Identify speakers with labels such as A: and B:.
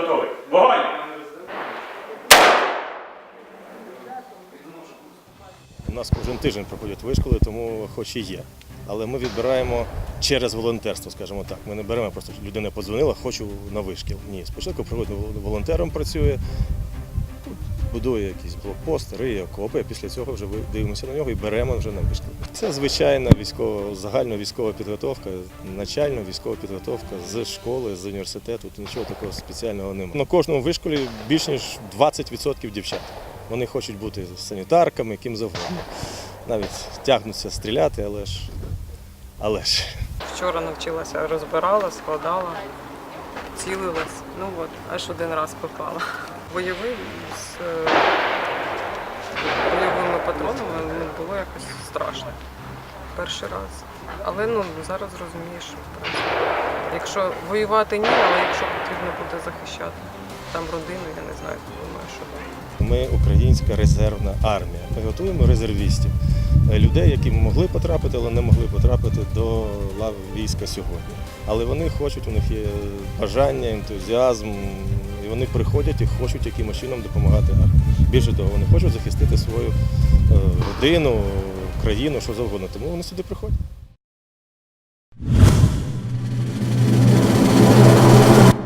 A: готовий. Вогонь! У нас кожен тиждень проходять вишколи, тому хоч і є. Але ми відбираємо через волонтерство, скажімо так. Ми не беремо просто людина подзвонила, хочу на вишкіл. Ні, спочатку волонтером працює, будує якийсь блокпост, риє окопи, а після цього вже дивимося на нього і беремо вже на вишкіл. Це звичайна військова, загальна військова підготовка, начальна військова підготовка з школи, з університету. Тут нічого такого спеціального немає. На кожному вишколі більш ніж 20% дівчат. Вони хочуть бути санітарками, ким завгодно. Навіть тягнуться стріляти, але ж. Але ж.
B: Вчора навчилася, розбирала, складала, цілилась. Ну от, аж один раз попала. Бойовий з е, бойовими ну, було якось страшно. Перший раз. Але ну, зараз розумієш, що якщо воювати ні, але якщо потрібно буде захищати там родину, я не знаю, думаю, що.
A: Ми українська резервна армія. Ми готуємо резервістів, Е, людей, які могли потрапити, але не могли потрапити до лав війська сьогодні. Але вони хочуть, у них є бажання, ентузіазм, і вони приходять і хочуть якимось чином допомагати армії. Більше того, вони хочуть захистити свою родину, країну, що завгодно. Тому вони сюди приходять.